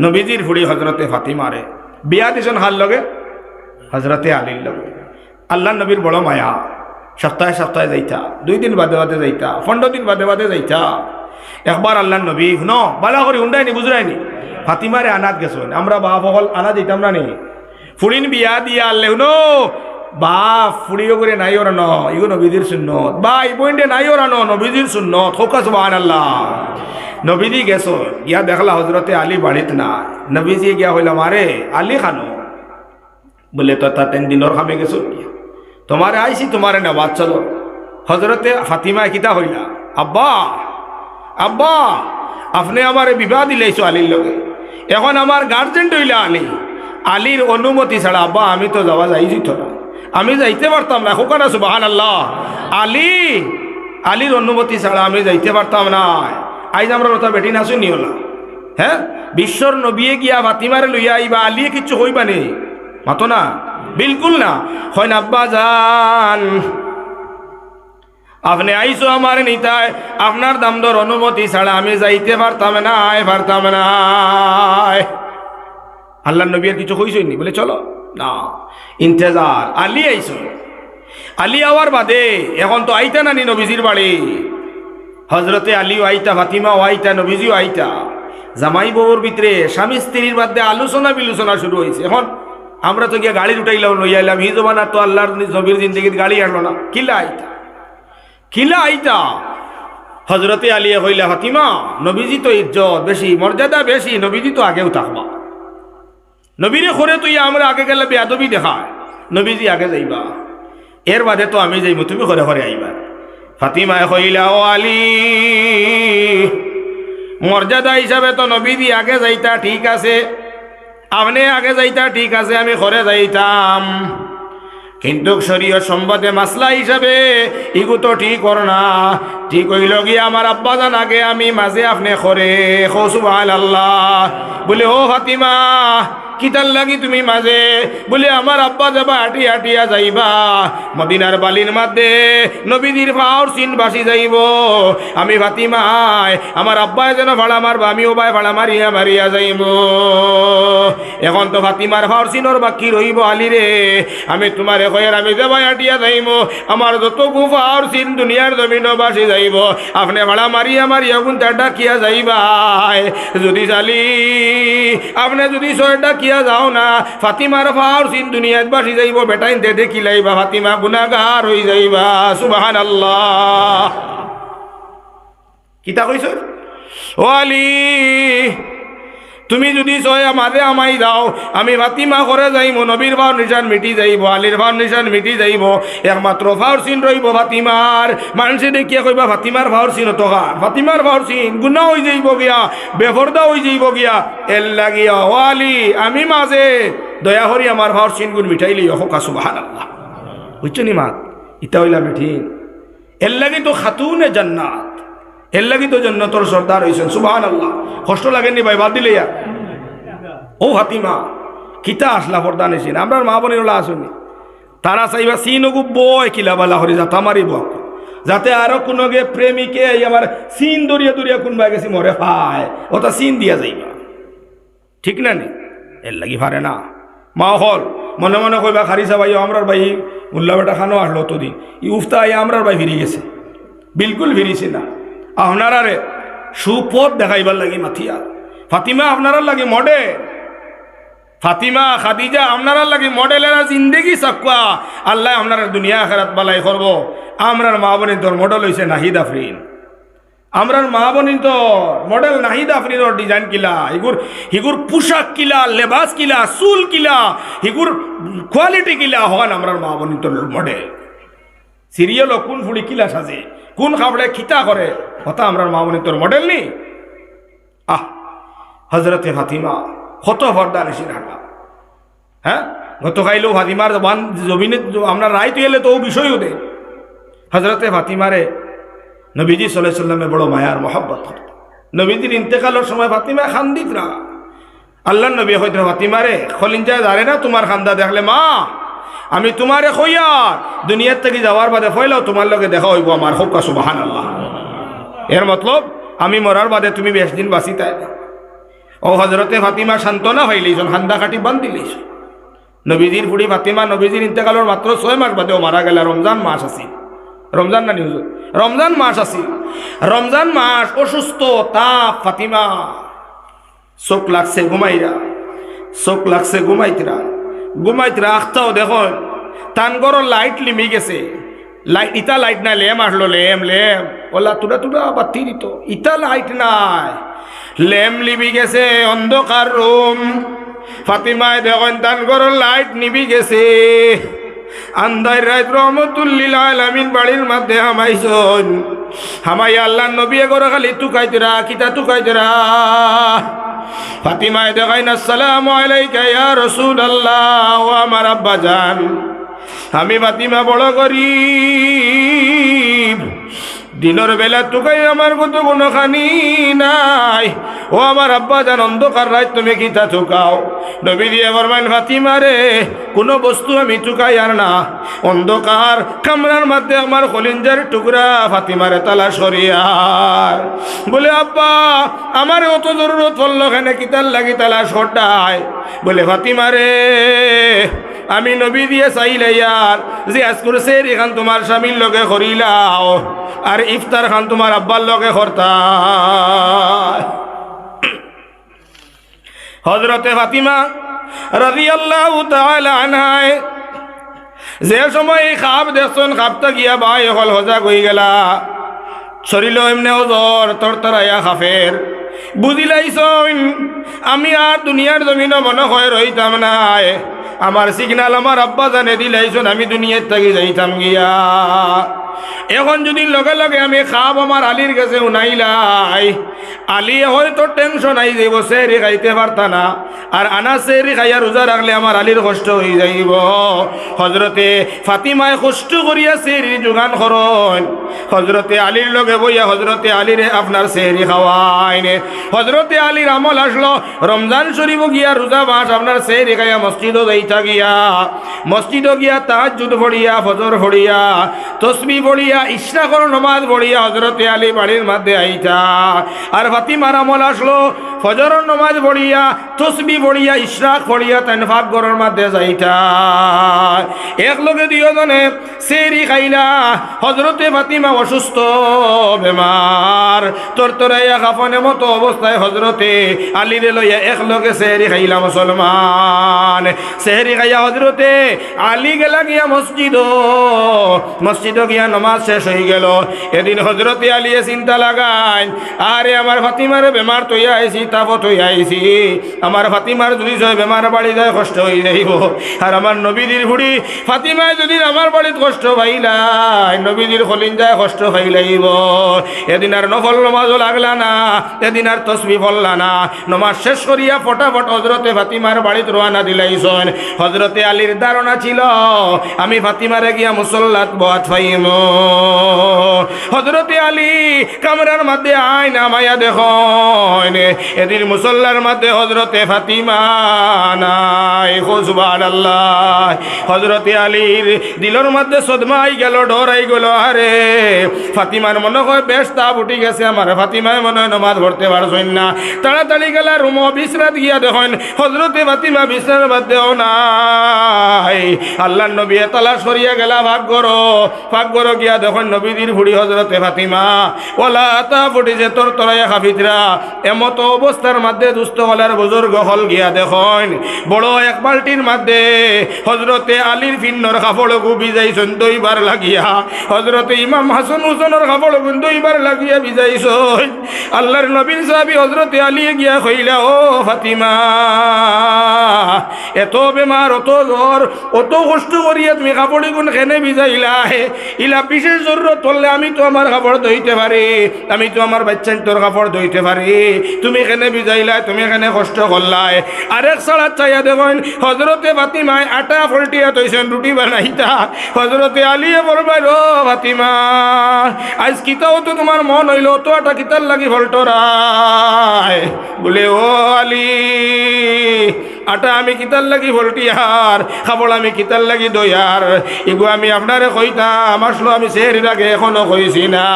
নবীজির ফুড়ি হজরতে ফাতিমারে। বিয়া দিছেন হার লগে? হজরতে আলীর লগে। আল্লাহ নবীর বড় মায়া। সপ্তাহে সপ্তাহে যাইতা, দুই দিন বাদে বাদে যাইতা, পনেরো দিন বাদে বাদে যাইতা। একবার আল্লাহ নবী, শুনো, বালা করে উন্ডায়নি বুঝরায়নি ফাতিমারে আনাত গেছেন। আমরা বাপ হল আনা দিতাম না নি। ফুড়িন বিয়া দিয়া আল্লে, শুনো বাপ ফুড়িও করে নাই ওরা ন, ইগো নবীজির সুন্নত। বা এই পয়েন্টে নাই ওরা ন, নবীজির সুন্নত হোকাস আল্লাহ নবীজি গেছো, গিয়া দেখলা হজরতে আলী বাড়িত না নবীজি গিয়া হইলাম আরে আলী খানো? বলে, তো, তা, তিন দিনের খামে গেছো তোমারে আইসি তোমারে নেওয়াজ চলো। হজরতে ফাতিমা কিতা হইলা, আব্বা আব্বা, আপনি আমার বিবাহ দিলেছো আলীর লগে। এখন আমার গার্জেন হইলা আলী। আলীর অনুমতি ছাড়া, আব্বা, আমি তো যাওয়া যাই যেত না। আমি যাইতে পারতাম না। হোকানা সুবাহান আল্লাহ আলী, আলীর অনুমতি ছাড়া আমি যাইতে পারতাম না। আইজ আমরা কথা বেটি না শুনি হলা। হ্যাঁ? বিশ্বর নবিয়ে গিয়া ফাতিমারে লইয়া আইবা, আলিয়ে কিচ্ছু হইবা নেই মাতো না? বিলকুল না। হয় না, আব্বা যান আপনি আইসো আমার নিতায় আপনার দামদর অনুমতি ছাড়া আমি যাইতে পারতাম না পারতাম না। আল্লাহ নবী আর কিছু কইসই নি? বলে, চলো। না, ইন্তেজার। আলী আইসো আলী আওয়ার বাদে এখন তো আইতা না নি নবীজির বাড়ি। হজরতে আলীও আইতা, ফাতিমাও আইতা, নবীজিও আইতা। জামাই বউর ভিতরে স্বামী স্ত্রীর মধ্যে আলোচনা বিলোচনা শুরু হয়েছে এখন আমরা তো গিয়ে গাড়ি উঠাইলাম, লইয়া এলাম হি জমানার তো আল্লাহর নবীর জিন্দগির গাড়ি আসলো না। কিলা আইতা? কিলা আইতা? হজরতে আলিয়া হইলা ফাতিমা, নবীজি তো ইজ্জত বেশি, মর্যাদা বেশি, নবীজি তো আগেও থাকবা। নবীরে খরে তুই আমরা আগে গেলে বেয়াদবি দেখায়। নবীজি আগে যাইবা। এর বাদে তো আমি যাইব তুমি ঘরে ঘরে আইবা। ফাতিমায় কইলা ও আলী, মর্যাদা হিসাবে তো নবীজি আগে যাইতা, ঠিক আছে। আপনি আগে যাইতা, ঠিক আছে, আমি ঘরে যাইতাম। কিন্তু শরীয় সম্বাদে মাসলা হিসাবে ইগু তো ঠিক কর না। ঠিক হইল গিয়ে আমার আব্বা জান আগে আমি মাঝে আপনি করে খসুবাল আল্লাহ বলে, ও ফাতিমা কিতার লাগি তুমি মাঝে বলে, আমার আব্বা যাবা, হাঁটি হাঁটিয়া যাইবা। মদিনার বালির মধ্যে নবীদের ফাওর চিন বাসি যাইব। আমি ফাতিমায়, আমার আব্বাই যেন ভাড়া মারবা, আমিও বাই ভাড়া মারিয়া মারিয়া যাইব। এখন তো ফাতিমার ফাওর চিনর বাকি রইব আলি রে আমি তোমারে কয়ের আমি যাবাই হাঁটিয়া যাইব, আমার যত গুফার চিন দুনিয়ার জমিন বাসি যাইব। আপনি ভাড়া মারিয়া মারিয়া গুণ ডাকিয়া যাইবাই যদি চালি আপনি যদি ছয় ডাকিয়া যাও না। ফাতিমার ফার সিন দুনিয়াত বাসি যাইব, বেটাইন দে দেখি লাইবা, ফাতিমা গুনাগার হই যাইবা। সুবাহান আল্লাহ কিতা কইছ? ও আলী তুমি যদি ছয় আমারে আমাই দাও, আমি ফাতিমা করে যাইব, নবীর ভার নিশান মিটি যাইব, আলীর ভার নিশান মিটি যাইব, একমাত্র ভাওর চিন রইব ফাতিমার মানুষে দেখিয়া কইবা ফাতিমার ভাওর চিন তখন ফাতিমার ভাওর চিন, গুণা হয়ে যাইব গিয়া, বেফরদা হয়ে যাইব গিয়া। এর লাগিয়া, ও আলী, আমি মাঝে দয়া করি আমার ভাওর চিন গুণ মিঠাই লই হোক সুবাহান আল্লাহ বুঝছ নি মাত? ইতা হইলা বেঠিন এর লাগি তো খাতুনে জান্নাত। এর লাগি তো জন্নতর সর্দার হয়েছেন সুবাহান আল্লাহ কষ্ট লাগেনি ভাই, বাদ দিলে ইয়া। ও হাতিমা, কিতা আসলা পর্দা নিছেন? আমরা মা বোনেরা আসুনি। তারা চাইবা সিনগু বয় কিলা বালা হরি, যাতা মারিব যাতে আরও কোনো গে প্রেমিকে আমার সিন দরিয়া দরিয়া কোনবা গেছি মরে পায়। ওটা সিন দিয়া যাইবা। ঠিক না নি? এর লাগি পারে না। মা হল, মনে মনে কইবা, খারি ভাই আমরার ভাই উল্লা বেটা খানো আসলো অতদিন। ই উফতা আমরার ভাই ফিরি গেছে। বিলকুল ফিরিছে না। আপনারারে সুপথ দেখাইবার লাগি মাথিয়া। ফাতিমা আপনারার লাগে মডেল। ফাতিমা, খাদিজা আপনারার লাগে মডেলেরা জিন্দেগি সাকুয়া আল্লাহ আপনার দুনিয়া আখারাত বালাই করব। আমরার মা বোনের তোর মডেল হয়েছে নাহিদ আফরিন। আমরার মা বোনিন তো মডেল নাহিদ আফরিনের ডিজাইন কিলা। হিগুর হিগুর পোশাক কিলা, লেবাস কিলা, চুল কিলা, হিগুর কোয়ালিটি কিলা। হন আমরার মা বোনিন তোর মডেল। সিরিয়াল কোন ফুড়ি কিলা সাজে। কোন খাবড়ে খিতা করে? হতা আমরার মা বোনিন তোর মডেল নি? আহ, হজরতে ফাতিমা, কত ফর্দা নিছি ঢাকা হ্যাঁ গত খাইলেও ফাতিমার বান জমিনে আমরা রায় তুই এলে তো ও বিষয়ও দে। হজরতে ফাতিমারে নবীজি সাল্লাহ সাল্লামে বড় মায়ার মহব্বত করত। নবীজির ইন্তেকালের সময় ফাতিমা খান্দিত না। আল্লাহ নবী হইতে ফাতিমারে খলিঞ্জা জানে না তোমার খান্দা দেখলে, মা! আমি তোমারে হইয়া দুনিয়ার থেকে যাওয়ার বাদে ফইলাও তোমার লগে দেখা হইব আমার। হোক সুবাহান আল্লাহ এর মতলব, আমি মরার বাদে তুমি বেশ দিন বাঁচি তাই না। ও হজরতে ফাতিমা সান্ত্বনা হইলিছন হান্দা কাটি বান্ধি দিলিছ নবীজির ফুড়ি ফাতিমা নবীজির ইন্তেকালের মাত্র ছয় মাস বাদেও মারা গেল। রমজান মাস আছিল রমজান না নিউজ? রমজান মাস আছিল রমজান মাস অসুস্থ তাপ ফাতিমা। চোখ লাগছে ঘুমাইরা। চোখ লাগছে ঘুমাইতরা ঘুমাইতরা আখতাও দেখুন তানগর লাইট লিমি গেছে। লাইট ইটা লাইট নাই, লেম আসলো, লেম লেম। ওলা তুরা তুরা বাতি দিত ইটা লাইট নাই। লেম লিবি গেছে অন্ধকার রুম। ফাতিমায় দেখুন তানগর লাইট নিবি গেছে। আন্দাই রাত রহমতুল্লিল আলামিন বাড়ির মধ্যে হামাইছন। হামাই আল্লাহ নবী এগোর খালি তুকাইতরা কিতা তুকাইতরা ফাতিমায় দেখাইন আসসালামু আলাইকা ইয়া রাসূলুল্লাহ ও আমার আব্বা জান। আমি ফাতিমা বড় গরিব। দিনের বেলা তোকাই আমার কত কোনো খানি নাই। ও আমার আব্বা জান অন্ধকার রাত তুমি কিতা চুকাও। নবী দিয়ে বরমান ফাতিমা রে, কোনো বস্তু আমি চুকাই আর না। অন্ধকার কামরার মধ্যে আমার কলিঞ্জার টুকরা ফাতিমারে তালা করিয়ার বলে, আব্বা, আমার অত জরুরত পড়ল খানে কিতার লাগি তালা করতায় বলে, ফাতিমা রে আমি নবী দিয়ে চাইলে ইয়ার আজ করছে এখান তোমার স্বামীর লগে করিলাও আর ইফতার খান তোমার আব্বার লগে করতা হজরতে ফাতিমা রাজি আল্লাহ আনহায় যে সময় খাপ দেখছন খাপটা গিয়া বাই হল হজা গই গেলা। শরীর এমনি ওজর তোর তরাইয়া খাফের বুঝিলাইছন আমি আর দুনিয়ার জমিন মনে হয় রইতাম নাই। আমার সিগনাল আমার আব্বা জানে দিলাইছন, আমি দুনিয়ার থাকি যাইতাম গিয়া। এখন যদি লগে লগে আমি খাব, আমার আলীর কাছে উনাইলাই আলী হয়তো টেনশন আই যাইব সেরি খাইতে পারতা না। আর আনা সেরি খাইয়া রোজা রাখলে আমার আলীর কষ্ট হয়ে যাইব। হজরতে ফাতিমায় কষ্ট করিয়া সেরি যোগান করন হজরতে আলীর লগে বইয়া হজরতে আলীরে আপনার সেরি খাওয়াইনে হজরতে আলীর আমল আসলো রমজান শরীফ গিয়া রোজা মাস আপনার সেরি খাইয়া মসজিদও যাইতা গিয়া। মসজিদও গিয়া তাহাজুদ পড়িয়া ফজর পড়িয়া তসবি পড়িয়া ইশরা করো নমাজ পড়িয়া হজরতে আলী বাড়ির মধ্যে আইতা। আর ফাতিমার আমল আসলো ফজর নমাজ পড়িয়া, তসবি পড়িয়া, ইশরাক পড়িয়া, তেনফাক গরর মধ্যে যাইতা। এক লগে দুজনে সেরি খাইলা হজরতে ফাতিমা অসুস্থ, বেমার। তোর তোরাইয়া কাফনে মতো অবস্থায় হজরতে আলীরে লইয়া এক লগে সেরি খাইলা মুসলমান। সেহরি খাইয়া হজরতে আলী গেলা গিয়া মসজিদ মসজিদ গিয়া নমাজ শেষ হয়ে গেল। এদিন হজরতে আলিয়ে চিন্তা লাগাই আরে আমার ফাতিমারে বেমার তৈয়া আইছি আইছি আমার ফাতিমার যদি জয় বেমার বাড়ি যায় কষ্ট হয়ে যাইব। আর আমার নবীদির ভুড়ি ফাতিমায় যদি আমার বাড়িত কষ্ট পাইলাই নবীদির খলিন যায় কষ্ট পাইলাইব এদিন আর নফল নমাজও লাগলা না, এদিন আর তসবি ফললা না। নমাজ শেষ করিয়া ফটাফট হজরতে ফাতিমার বাড়িত রোয়ানা দিলাইছন। হজরতে আলীর ধারণা ছিল, আমি ফাতিমারে গিয়া মুসল্লাত বাত ফাইম হজরতে আলী কামরার মধ্যে আয় না মায়া দেখুন এদিন মুসল্লার মধ্যে হজরতে ফাতিমা নাই। আল্লাহ হজরতে আলীর দিলর মধ্যে সদমাই গেল ডরাই গেল, আরে ফাতিমার মনে হয় বেশ তাপ উঠি গেছে আমার। ফাতিমায় মনে হয় নমাজ ভরতে পারছেন না। তাড়াতাড়ি গেলা রুম বিশ্রাত গিয়া দেখুন হজরতে ফাতিমা বিশ্রার মধ্যেও নাই। আল্লাহ নবী তালাশ করিয়া গেলা, ভাগ করো, ভাগ গিয়া দেখুন নবীদের ভুড়ি হজরতে ফাতিমা। ওলা তা ফুটিছে তোর তরাইয়া খাফিতরা এমত অবস্থার মধ্যে দুস্থ হলার বুজুর্গ হল গিয়া দেখুন। বড় এক বালটির মধ্যে হজরতে আলীর ফিন্নর কাপড় গুবি যাইছেন দইবার লাগিয়া হজরতে ইমাম হাসান হুসনের কাপড় দইবার লাগিয়া বিজাইছ আল্লাহর নবীন সাহাবি হজরতে আলী গিয়া কইলা, ও ফাতিমা, এত বেমার, অত জ্বর, অত কষ্ট করিয়া তুমি কাপড় গুণ খেনে ভিজাইলা ইলা বিশেষ জরুরত পড়লে আমি তো আমার কাপড় ধইতে পারি, আমি তো আমার বাচ্চান তোর কাপড় ধইতে পারি। তুমি এখানে ভিজাইলা তুমি এখানে কষ্ট করলাই। আরেক সালাদ চাইয়া দেখুন, হজরতে ভাতিমায় আটা ফলটিয়া তৈছেন, রুটি বানাইতা। হজরতে আলিয়ে বলবাই, ও ভাতিমা আজ কিতাও তো তোমার মন হইল, তো আটা কিতার লাগি ফলটরায়? বলে, ও আলী আটা আমি কিতার লাগি ভল্টিয়ার খাবড় আমি কিতার লাগি দয়ার। এগু আমি আপনারে কইতাম, আসলো আমি সেহরির আগে এখনও কইছি না।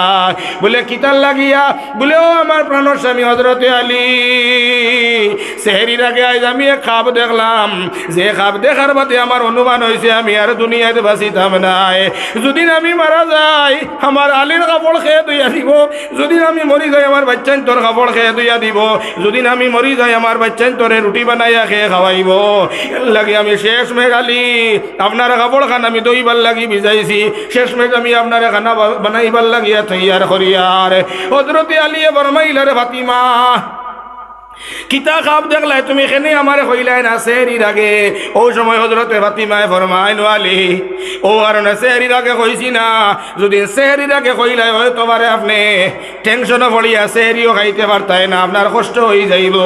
বলে কিতার লাগিয়া, বলে, ও আমার প্রাণর স্বামী হজরতে আলী। সেহরির আগে আজ আমি এক খাব দেখলাম। যে খাব দেখার বাদে আমার অনুমান হয়েছে আমি আর দুনিয়াতে বাঁচিতাম নাই। যদি আমি মারা যাই, আমার আলীর কাপড় খেয়ে দইয়া দিব। যদি আমি মরি যাই, আমার বাচ্চান তোর কাপড় খেয়ে দইয়া দিব। যদি আমি মরি যাই, আমার বাচ্চান তোরে রুটি বানাইয়া খেয়ে খাওয়াইব এর লাগি আমি শেষ মেঘ আলী আপনার কাপড় খান আমি দইবার লাগি ভিজাইছি শেষ মেঘ আমি আপনার খানা বা- বানাইবার লাগিয়া তৈয়ার করিয়ার হজরতে আলিয়ে বরমাইলারে ফাতিমা কিতা খাব দেখলাই তুমি এখানে আমার হইলাই না, সেহরির আগে। ও সময় হজরতে ফাতিমায় ফরমাই নোয়ালি ও আর না, সেহরির আগে কইছি না। যদি সেহরির আগে কইলাই হয় তোমারে আপনি টেনশনে পড়িয়া সেহরিও খাইতে পারতাই না, আপনার কষ্ট হয়ে যাইব।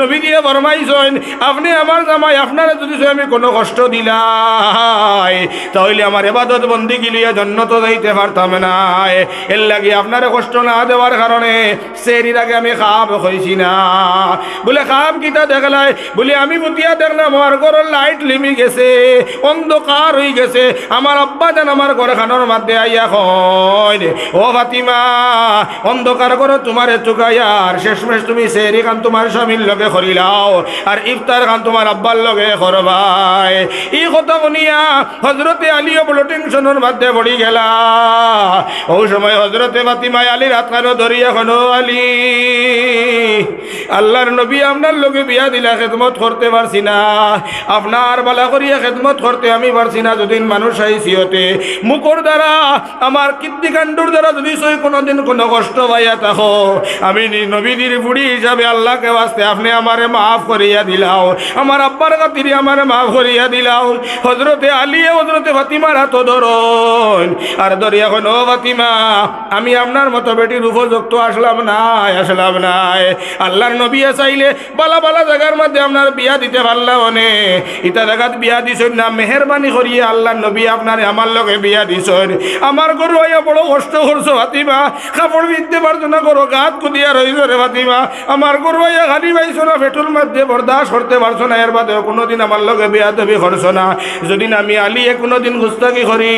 নবী দিয়ে ফরমাইছেন, আপনি আমার জামাই, আপনারা যদি আমি কোনো কষ্ট দিলাই, তাহলে আমার এবাদত বন্দি গিলিয়া জন্য তো যাইতে পারতাম না। এর লাগি আপনারে কষ্ট না দেওয়ার কারণে সেহরির আগে আমি খাব হয়েছি না। বলে খাম কিতা দেখলাই? বলে, আমি বুতিয়া দেখলাম আমার ঘরের লাইট লিমি গেছে, অন্ধকার হয়ে গেছে, আমার আব্বা যেন আমার ঘর খানোর মধ্যে আইয়া কয় ও ফাতিমা, অন্ধকার করে তোমার চুকাইয়ার শেষমেশ তুমি সেরি খান তোমার স্বামীর লগে করিলাও, আর ইফতার খান তোমার আব্বার লগে করবাই। এই কথা শুনিয়া হজরতে আলিও বলো, টেনশনের মাধ্যমে পড়ি গেলা। ও সময় হজরতে ফাতিমায় আলীর হাত খানো ধরিয়া খনো আলী আল্লাহর নবী, আপনার লোকে বিয়া দিলা খেদমত করতে পারছি না। আপনার বালা করিয়া খেদমত করতে আমি পারছি না যদি মানুষ আইসি হতে মুখর দ্বারা, আমার কীর্তিকাণ্ডর দ্বারা যদি সই কোনোদিন কোনো কষ্ট পাইয়া থাকো, আমি নবীদের বুড়ি হিসাবে আল্লাহকে বাঁচতে আপনি আমারে মাফ করিয়া দিলাও, আমার আব্বার কাতিরি আমারে মাফ করিয়া দিলাও। হজরতে আলিয়ে হজরতে ফাতিমার হাত ধরন। আর ধরি এখন, ও ফাতিমা, আমি আপনার মতো বেটির উপযুক্ত আসলাম নাই আসলাম নাই। আল্লাহর নবী চাইলে বালা বালা জায়গার মধ্যে আপনার বিয়া দিতে পারলাম অনে ইটা জায়গাত বিয়া দিছেন না, মেহরবানি করিয়ে আল্লাহর নবী আপনার আমার লগে বিয়া দিছেন। আমার গরু হইয়া বড় কষ্ট করছ, ফাতিমা। কাপড় বিনতে পারছ না করো গাত কুদিয়া রইছ রে ফাতিমা। আমার গরু হইয়া গাড়ি পাইছো না, পেট্রোল মধ্যে বরদাস্ত করতে পারছ না, এর বাদে কোনোদিন আমার লগে বিয়া দেবী করছ না। যদি আমি আলিয়ে কোনোদিন গুস্তাকি করি,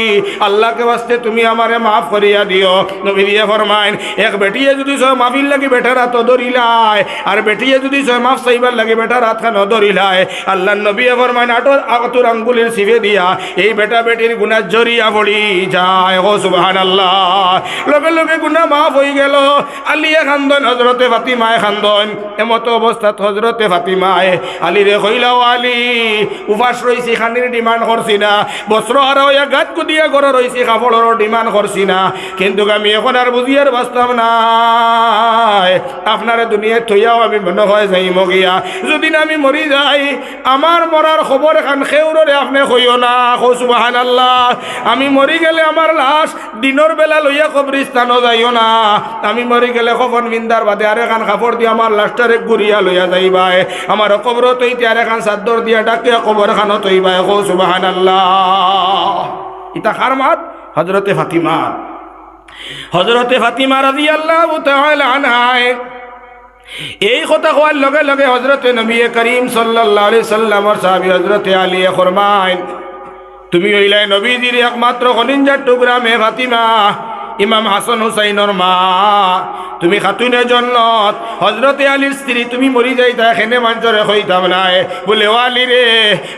আল্লাহকে বাস্তে তুমি আমারে মাফ করিয়া দিও। নবী দিয়ে ফরমাইন, এক বেটিয়ে যদি সব মাফির লাগি বেটার হাত ধরিলাই আর বেটিয়ে যদি সব মাফ চাইবার লাগে বেটার হাত খান ধরিলাই আল্লাহ নবী ফরমাইন আটোর আতর আঙ্গুলের সিভে দিয়া, এই বেটা বেটির গুণা জরিয়া পড়ি যায়। ও সুবহান আল্লাহ লগে লগে গুণা মাফ হয়ে গেল। আলিয়া খান্দন হজরতে ফাতিমায় খান্দন, এমতো অবস্থাত হজরতে ফাতিমায়। আলিরে কইলাও আলী, উপাস রইছি, খানির ডিমান্ড করছি না। বস্ত্র হারা হইয়া গাত কুদিয়া ঘরে রইছি, কাপড়ের ডিমান্ড করছি না। কিন্তু আমি এখন আর বুঝিয়ার বাস্তব নাই। আপনার দুনিয়ায় থইয়াও আমি মনে হয় যাই মগিয়া। যদি আমি মরি যাই আমার মরার খবর এখন খেউরে আপনি কইও না। কৌসুবাহান আল্লাহ আমি মরি গেলে আমার লাশ দিনের বেলা লইয়া কবরিস্তানও যাইও না। আমি মরি গেলে কখন বিন্দার বাদে আর এখান কাপড় দিয়ে আমার লাশটারে ঘুরিয়া লইয়া যাইবাই। আমার কবর তৈতে আর এখান চাদর দিয়া ডাকিয়া কবর খানো তৈবাই। কৌসুবাহান আল্লাহ ইতা খার মাত? হজরতে ফাতিমা হজরতে ফাতিমা রাজি আল্লাহ আনহায় এই কথা কোয়ার লগে লগে হজরতে নবী করিম সাল্লাহ সাল্লামর সাহাবি হজরতে আলিয়া ফরমাইন তুমি ওইলাই নবীজির একমাত্র খনিঞ্জার টুকরা মে ফাতিমা, ইমাম হাসান হুসাইনর মা তুমি খাতুনের জন্য হজরতে আলীর স্ত্রী, তুমি মরি যাইতা, এখানে মানুষরে হইতাম নাই। বলে আলী রে,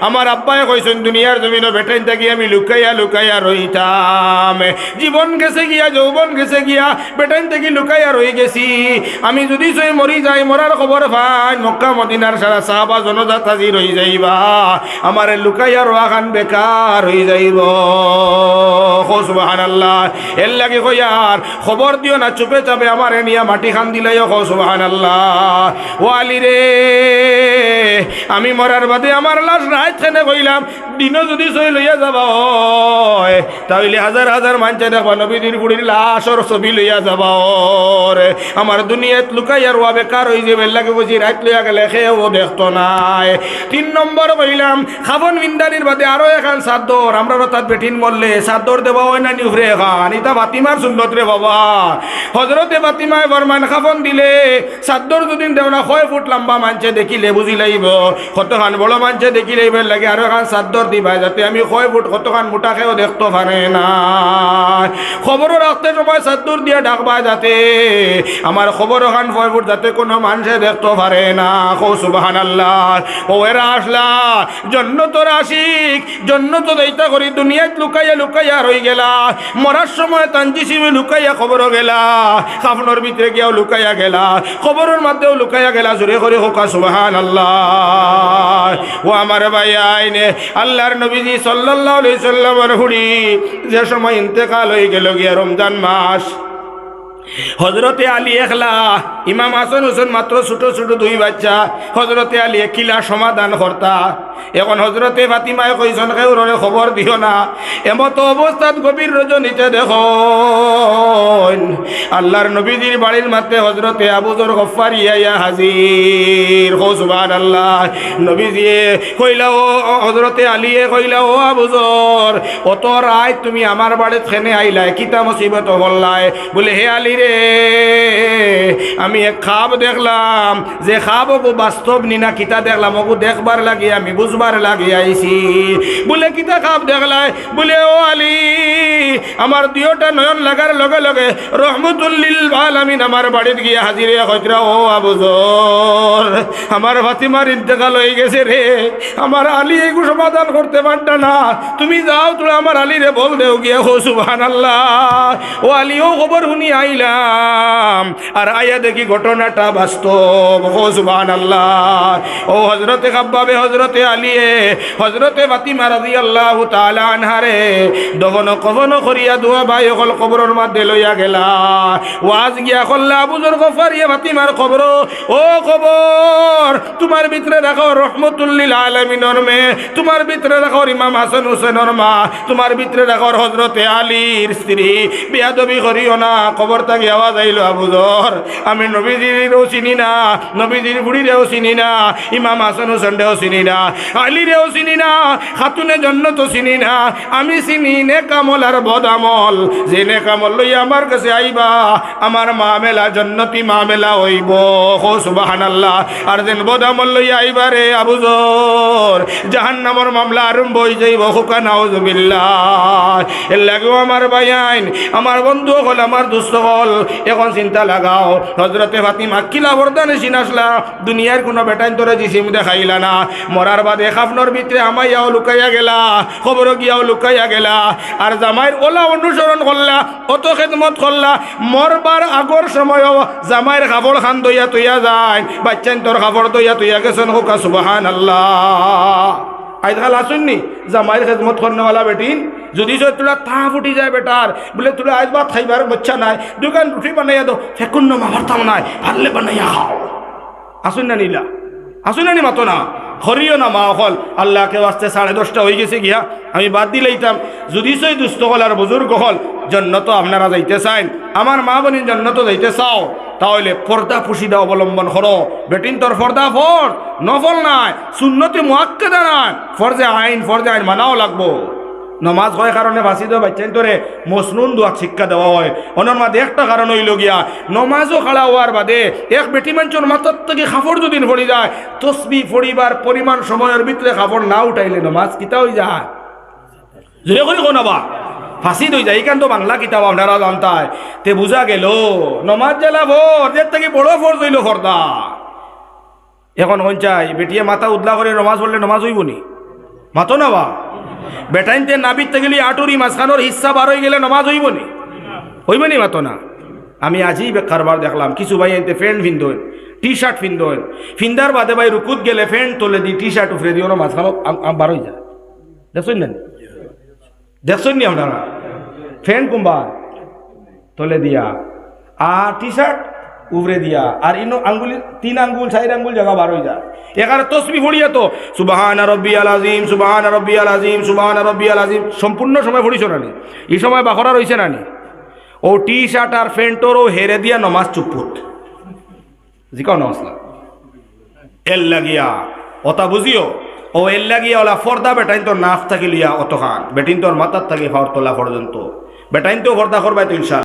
আমার আব্বাই কইছেন, দুনিয়ার জমিন বেটাইন থাকি আমি লুকাইয়া লুকাইয়া রইতাম। জীবন গেছে গিয়া, যৌবন গেছে গিয়া, বেটাইন থেকে লুকাইয়া রই গেছি। আমি যদি সই মরি যাই, মরার খবর পাই, মক্কা, মদিনার সারা সাহাবা জনজাত আজি রই যাইবা। আমার লুকাইয়া রোয়া খান বেকার হয়ে যাইব। সুবাহান আল্লাহ এর লাগে কইয়ার খবর দিও না, চুপে চাপে আমার নিয়া মাটি খান দিলাই কো সুবাহান আল্লাহ ও আলী রে, আমি মরার বাদে আমার লাশ রাত খেনে কইলাম, দিনও যদি সই লইয়া যাবা হয় তাহলে হাজার হাজার মানছে দেখবা নবীদের বুড়ির লাশর ছবি লইয়া যাবা ওরে। আমার দুনিয়াত লুকাই আর ওয়া বেকার হয়ে যাবে লাগে বুঝি রাত লইয়া গেলে খেয়েও দেখতো নাই। তিন নম্বর বললাম খাবন বিন্দানির বাদে আরও এখান সাদ্দর, আমরা তাত বেঠিন মরলে সাদ্দর দেবা হয় না নিউরে এখান, ইতা বাতিমার সুন্নত রে বাবা। হজরতে বাতিমায় বরমান খাফন দিলে, সাদ্দর দুদিন দেও না ছয় ফুট লম্বা মানছে দেখিলে বুঝি লাইব কতখান বড় মানছে দেখিলে এবার লাগে, আরও এখান সাদ্দর দিবা যাতে আমি ছয় ফুট কতখান মোটা খেয়েও দেখতে পারে না। খবরও রাখতে সময় সাদ্দুর দিয়ে ডাকবা যাতে, আমার খবর ওখান ছয় ফুট যাতে কোনো মানুষে দেখতে পারে না। কৌ সুবাহান আল্লাহ ও এরা আসলা, জন্য তোর আশিক, জন্য তো দৈতা করি, দুনিয়াত লুকাইয়া লুকাইয়া রই গেলা, মরার সময় তানজিসিমে লুকাইয়া খবর গেলা। খাফনের ভিতরে গিয়াও লুকাইয়া গেলা, খবরের মধ্যেও লুকাইয়া গেলা, জোরে করে হোকা সুবাহান আল্লাহ ও আমার ভাই, আইনে আল্লাহর নবীজি আলাইহি সাল্লামের হুড়ি যে সময় ইন্তেকাল হয়ে গেল গিয়া রমজান মাস হজরতে আলী একলা, ইমাম হাসান হোসেন মাত্র ছোট ছোট দুই বাচ্চা হজরতে আলী কিলা সমাধান কর্তা। এখন হজরতে ফাতিমায় কইসন কেউরে খবর দিও না। এমত অবস্থাত গভীর রজনীতে দেখো আল্লাহর নবীজির বাড়ির মাতে হজরতে আবুজর গফার ইয়া হাজির। হোসবান আল্লাহ নবীজিয়ে কইলা ও হজরতে আলিয়ে কইলা ও আবুজর, অত রায় তুমি আমার বাড়িত খেনে আইলাই, কিতা মুসিবত বললাই? বলে, হে আলী রে, আমি এক খাব দেখলাম, যে খাব ওগো বাস্তব নিনা কিতা দেখলাম, ওগো দেখবার লাগে আমি বুঝবার লাগে আইছি। বলে কিতা খাব দেখলাই বলে, ও আলী, আমার দুয়োটা নয়ন লাগার লগে লগে রহমতুল্লিল আলামিন আমার বাড়িতে গিয়ে হাজিরে হজরা ও আবুজর আমার ফাতিমার ইন্তেকাল হয়ে গেছে রে। আমার আলী এগু সমাধান করতে পারত না। তুমি যাও, তুমি আমার আলী রে বল দেও গিয়া। হো সুবহান আল্লাহ ও আলীও খবর শুনি আইলাম। আর আয়া দেখি ঘটনাটা বাস্তব। হো সুবহান আল্লাহ ও হজরতে খাব্বাবে হজরতে আলিয়ে হজরতে ফাতিমা রাজি আল্লাহ তালা আনহারে দহন কবন করিয়া দুয়া ভাই অকল কবরের মধ্যে লইয়া গেলা। ওয়াজ গিয়া কল্লা বুজুর গফারিয়া ফাতিমার খবর ও খবর তোমার ভিতরে রাখো রহমতুল্লিল আলমিনর মে, তোমার ভিতরে রাখো ইমাম হাসান হুসেনর মা, তোমার ভিতরে রাখো হজরতে আলীর স্ত্রী। বিয়াদবি করিও না খবর তাকে আওয়াজ আইলো আবুজর আমি নবীজিরও চিনি না, নবীজির বুড়িরেও চিনি না, ইমাম হাসান হুসেনরেও চিনি না। আলীরেও চিনি না, খাতুনে জন্য তো চিনি না। আমি চিনি নে কামল আর বদামল। যে নে কামল লই আমার কাছে আইবা, আমার মামেলা জন্নতি মামেলা হইব। হো সুবাহান আল্লাহ আর যেন বদামল লই আইবা রে আবুজর জাহান্নামর মামলা আরম্ভ হয়ে যাইব, হুকা নাউজুবিল্লাহ। এর লাগেও আমার বাইন আমার বন্ধু হল, আমার দুস্থ হল। এখন চিন্তা লাগাও হজরতে ফাতিমা কিলা বরদানে চিনাসলা? দুনিয়ার কোনো বেটাইন তোরে জিসিম দেখাইলা না। মরার বাদে খাফনর ভিতরে আমাইয়াও লুকাইয়া গেলা খবর গিয়াও লুকাইয়া গেলা। আর জামাইর ওলা অনুসরণ করলা, অত খেদমত করলা। মরবার আগর সময়ও জামাইর কাপড় খান দইয়া তুইয়া যায় বাচ্চান তোর কাপড় দইয়া তুইয়া গেছেন হোকা সুবাহান আল্লাহ আইদখাল আসুননি জামাইর খেদমত করনেওয়ালা বেটিন, যদি তোলা তা ফুটি যায় বেটার, বলে তোলা আজ বা খাইবার বাচ্চা নাই, দোকান রুটি বানাইয়া দো, ফেকুন না মারতাম নাই, ভাললে বানাইয়া খাও। আসুন না নীলা, আসুন না নি মাতো না হরিও না মা হল আল্লাহকে বাঁচতে সাড়ে দশটা হয়ে গেছে গিয়া। আমি বাদ দিলেইতাম যদি সই দুস্থ হল আর বুজুর্গ হল জন্নত আপনারা যাইতে চাইন। আমার মা বোনের তো যাইতে চাও। তাহলে পর্দা পুশিদা অবলম্বন করো। বেটিন তোর ফর্দা ফর নফল নাই। শূন্যতে মোয়াক্কেদা দাঁড়ায় ফরজে আইন ফরজে আইন মানাও লাগবো। নমাজ হয় কারণে বাঁচি দেওয়া বাচ্চান তোরে মসনুন দোয়া শিক্ষা দেওয়া হয়। অনর মাঝে একটা কারণ হইল গিয়া, নমাজও খাড়া হওয়ার বাদে এক বেটি মাঞ্চর মাথার থেকে খাফড় যদি পড়ি যায়, তসবি পড়িবার পরিমাণ সময়ের ভিতরে খাফড় না উঠাইলে নমাজ কিতা হয়ে যায়? জোরে করি কোনাবা ফাঁসি দই যায় এইখান তো বাংলা কিতাব আপনারা জানতায়। তে বুঝা গেল, নমাজ জেলা ভোর যে থেকে বড় ফোর হইল ফর্দা। এখন হন চাই, বেটিয়ে মাথা উদলা করে নমাজ পড়লে নমাজ হইব নি? মাতো না বা? বেটাইনতে নাবিত গেলি আটুরি মাঝখানোর হিস্সা বার হয়ে গেলে নমাজ হইব নি? হইব নি মাতো না? আমি আজই কারবার দেখলাম। কিছু ভাই এনতে ফ্যান্ট ফিন্দন টি শার্ট ফিন্দন ফিন্দার বাদে ভাই রুকুত গেলে ফ্যান্ট তোলে দি টি শার্ট উফরে দিও না, মাঝখানো বার হয়ে যায়। দেখছেন না দেখছেন নি আপনারা? ফ্যান্ট কুম্বা তোলে দিয়া। আর টি শার্ট উবরে দিয়া। আর ইনো আঙ্গুলি, তিন আঙ্গুল, চার আঙ্গুল জায়গা বার হয়ে যায়। এখানে তসবি ভরিয়া তো, সুবাহান রব্বি আল আজিম সুবাহান রব্বি আল আজিম সুবাহান রব্বি আল আজিম সম্পূর্ণ সময় ভরিছ নানি এই সময় বাখরা রয়েছে নানি ও টি শার্ট আর প্যান্টরও হেরে দিয়া নমাজ চুপুত জিকাও নমস্কার এল লাগিয়া, অতা বুঝিও, ও এল লাগিয়া ওলা ফর্দা বেটাইন তোর নাফ থাকি লিয়া অত খান বেটিন তোর মাথার থাকি ফাওয়ার তোলা পর্যন্ত। বেটাইন তো ফর্দা করবাই তো ইনশাল